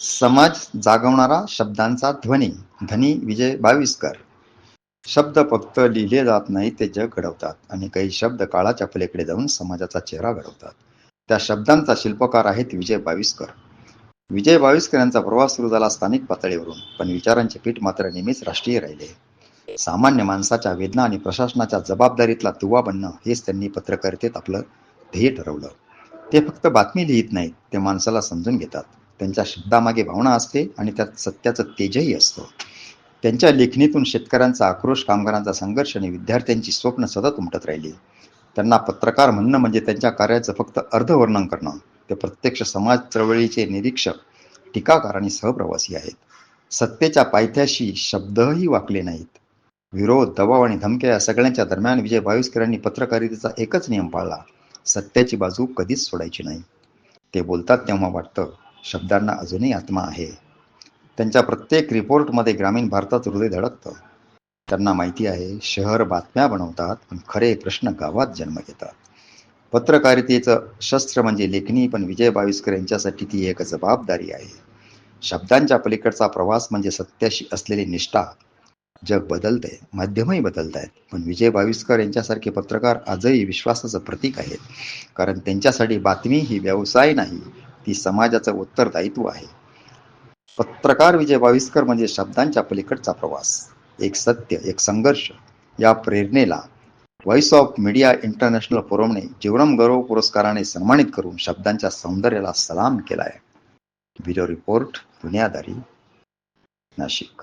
समाज जागवणारा शब्दांचा ध्वनी धनी विजय बाविस्कर. शब्द फक्त लिहिले जात नाही ते जग घडवतात आणि काही शब्द काळाच्या पलीकडे जाऊन समाजाचा चेहरा घडवतात. त्या शब्दांचा शिल्पकार आहेत विजय बाविस्कर. विजय बाविस्कर यांचा प्रवास सुरू झाला स्थानिक पातळीवरून पण विचारांचे पीठ मात्र नेहमीच राष्ट्रीय राहिले. सामान्य माणसाच्या वेदना आणि प्रशासनाच्या जबाबदारीतला दुवा बनणं हेच त्यांनी पत्रकारितेत आपलं ध्येय ठरवलं. ते फक्त बातमी लिहित नाहीत ते माणसाला समजून घेतात. त्यांच्या शब्दामागे भावना असते आणि त्यात सत्याचं तेजही असतं. त्यांच्या लेखणीतून शेतकऱ्यांचा आक्रोश कामगारांचा संघर्ष आणि विद्यार्थ्यांची स्वप्न सतत उमटत राहिली. त्यांना पत्रकार म्हणणं म्हणजे त्यांच्या कार्याचं फक्त अर्धवर्णन करणं. ते प्रत्यक्ष समाज चळवळीचे निरीक्षक टीकाकार आणि सहप्रवासी आहेत. सत्तेच्या पायथ्याशी शब्दही वाकले नाहीत. विरोध दबाव आणि धमक्या या सगळ्यांच्या दरम्यान विजय बाविस्कर पत्रकारितेचा एकच नियम पाळला. सत्याची बाजू कधीच सोडायची नाही. ते बोलतात तेव्हा वाटतं शब्दांना अजूनही आत्मा आहे. त्यांच्या प्रत्येक रिपोर्टमध्ये ग्रामीण भारतात हृदय धडकतं. त्यांना माहिती आहे शहर बातम्या बनवतात पण खरे प्रश्न गावात जन्म घेतात. पत्रकारितेचं शस्त्र म्हणजे लेखणी पण विजय बाविस्कर यांच्यासाठी ती एक जबाबदारी आहे. शब्दांच्या पलीकडचा प्रवास म्हणजे सत्याशी असलेली निष्ठा. जग बदलतंय माध्यमही बदलत आहेत पण विजय बाविस्कर यांच्यासारखे पत्रकार आजही विश्वासाचं प्रतीक आहेत. कारण त्यांच्यासाठी बातमी ही व्यवसाय नाही ती समाजाचं उत्तरदायित्व आहे. पत्रकार विजय बाविस्कर म्हणजे शब्दांच्या पलीकडचा प्रवास. एक सत्य एक संघर्ष. या प्रेरणेला व्हॉइस ऑफ मीडिया इंटरनॅशनल फोरमने जीवनम गौरव पुरस्काराने सन्मानित करून शब्दांच्या सौंदर्याला सलाम केलाय. Bureau report Duniyadari Nashik.